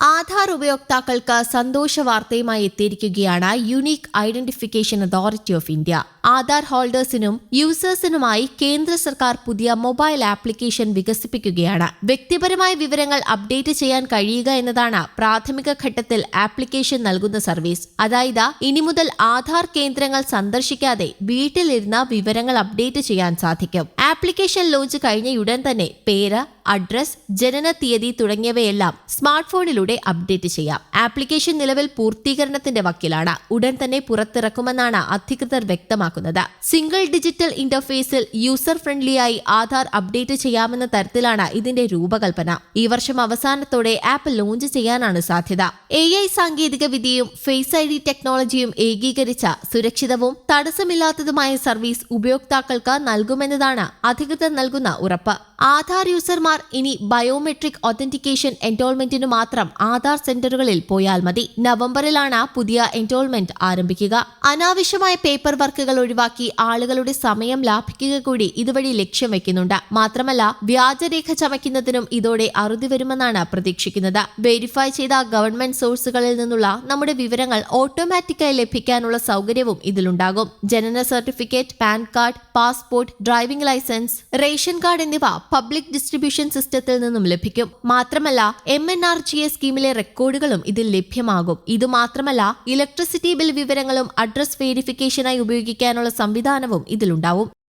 ആധാർ ഉപയോക്താക്കൾക്ക് സന്തോഷ വാർത്തയുമായി എത്തിയിരിക്കുകയാണ് unique identification authority of India Aadhaar ഹോൾഡേഴ്സിനും യൂസേഴ്സിനുമായി കേന്ദ്ര സർക്കാർ പുതിയ മൊബൈൽ ആപ്ലിക്കേഷൻ വികസിപ്പിക്കുകയാണ്. വ്യക്തിപരമായ വിവരങ്ങൾ അപ്ഡേറ്റ് ചെയ്യാൻ കഴിയുക എന്നതാണ് പ്രാഥമിക ഘട്ടത്തിൽ ആപ്ലിക്കേഷൻ നൽകുന്ന സർവീസ്. അതായത് ഇനി മുതൽ ആധാർ കേന്ദ്രങ്ങൾ സന്ദർശിക്കാതെ വീട്ടിലിരുന്ന് വിവരങ്ങൾ അപ്ഡേറ്റ് ചെയ്യാൻ സാധിക്കും. ആപ്ലിക്കേഷൻ ലോഞ്ച് കഴിഞ്ഞയുടൻ തന്നെ പേര് അഡ്രസ് ജനന തീയതി തുടങ്ങിയവയെല്ലാം സ്മാർട്ട് ഫോണിലൂടെ അപ്ഡേറ്റ് ചെയ്യാം. ആപ്ലിക്കേഷൻ നിലവിൽ പൂർത്തീകരണത്തിന്റെ വക്കിലാണ്. ഉടൻ തന്നെ പുറത്തിറക്കുമെന്നാണ് അധികൃതർ വ്യക്തമാക്കുന്നത്. സിംഗിൾ ഡിജിറ്റൽ ഇന്റർഫേസിൽ യൂസർ ഫ്രണ്ട്ലിയായി ആധാർ അപ്ഡേറ്റ് ചെയ്യാമെന്ന തരത്തിലാണ് ഇതിന്റെ രൂപകൽപ്പന. ഈ വർഷം അവസാനത്തോടെ ആപ്പ് ലോഞ്ച് ചെയ്യാനാണ് സാധ്യത. എ ഐ സാങ്കേതിക വിദ്യയും ഫേസ് ഐ ഡി ടെക്നോളജിയും ഏകീകരിച്ച സുരക്ഷിതവും തടസ്സമില്ലാത്തതുമായ സർവീസ് ഉപയോക്താക്കൾക്ക് നൽകുമെന്നതാണ് അധികൃതർ നൽകുന്ന ഉറപ്പ്. ആധാർ യൂസർമാർ ഇനി ബയോമെട്രിക് ഒത്തന്റിക്കേഷൻ എൻറോൾമെന്റിന് മാത്രം ആധാർ സെന്ററുകളിൽ പോയാൽ മതി. നവംബറിലാണ് പുതിയ എൻറോൾമെന്റ് ആരംഭിക്കുക. അനാവശ്യമായ പേപ്പർ വർക്കുകൾ ഒഴിവാക്കി ആളുകളുടെ സമയം ലാഭിക്കുക കൂടി ഇതുവഴി ലക്ഷ്യം വെക്കുന്നുണ്ട്. മാത്രമല്ല വ്യാജരേഖ ചമയ്ക്കുന്നതിനും ഇതോടെ അറുതി വരുമെന്നാണ് പ്രതീക്ഷിക്കുന്നത്. വെരിഫൈ ചെയ്ത ഗവൺമെന്റ് സോഴ്സുകളിൽ നിന്നുള്ള നമ്മുടെ വിവരങ്ങൾ ഓട്ടോമാറ്റിക്കായി ലഭിക്കാനുള്ള സൗകര്യവും ഇതിലുണ്ടാകും. ജനന certificate pan card passport driving licence ration card എന്നിവ പബ്ലിക് ഡിസ്ട്രിബ്യൂഷൻ സിസ്റ്റത്തിൽ നിന്നും ലഭിക്കും. മാത്രമല്ല M N R G A സ്കീമിലെ റെക്കോർഡുകളും ഇതിൽ ലഭ്യമാകും. ഇത് മാത്രമല്ല ഇലക്ട്രിസിറ്റി ബിൽ വിവരങ്ങളും അഡ്രസ് വേരിഫിക്കേഷനായി ഉപയോഗിക്കാനുള്ള സംവിധാനവും ഇതിലുണ്ടാവും.